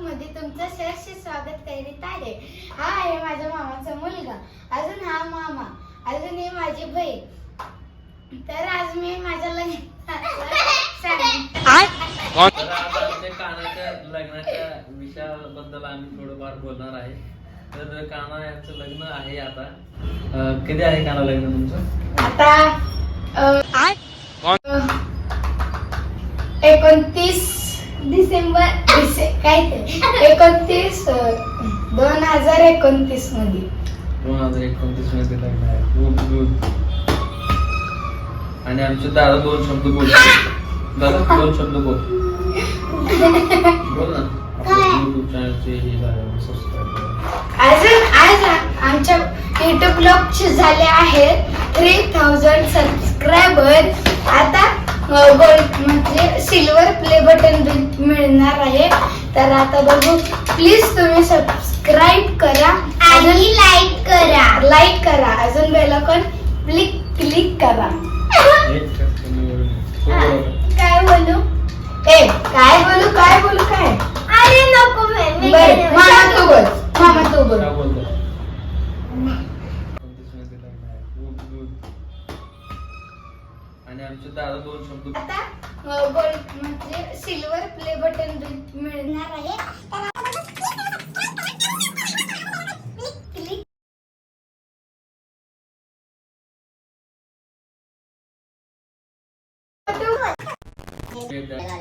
Blog तुमचं सहर्ष स्वागत करीत आहे. हा आहे माझ्या मामाचा मुलगा. अजून हा मामा. अजून हे माझी बहीण. तर आज मी माझ्या कानाच्या लग्नाच्या विषयाबद्दल आम्ही थोडंफार बोलणार आहे. तर काना याचं लग्न आहे आता. कधी आहे काना लग्न तुमचं? आता एकोणतीस डिसेंबर डिसे काय ते एकोणतीस दोन हजार एकोणतीसमध्ये. दोन हजार एकोणतीसमध्ये लग्न आहे. खूप आणि आमचे दादा दोन शब्द बोल दादा दोन शब्द बोल. बोल ना. युट्यूब चॅनलचे हे सबस्क्राईब करा. अजून आज आ- आमच्या युट्यूब ब्लॉगचे झाले आहेत थ्री थाउजंड सबस्क्रायबर आता गोल्ड म्हणजे सिल्वर प्ले बटन मिळणार आहे. तर आता बघू. प्लीज तुम्ही सबस्क्राईब करा. आणि लाईक करा. लाईक करा. अजून बेलकॉन क्लिक क्लिक करा. हो. काय बोलू? ए काय बोलू? काय बोलू? काय? अरे नको बर मामा तू बोल. मामा तू बोल. आणि आमचे दादा दोन शब्द आता गोल्ड म्हणजे सिल्वर प्ले बटन मिळणार आहे द्या.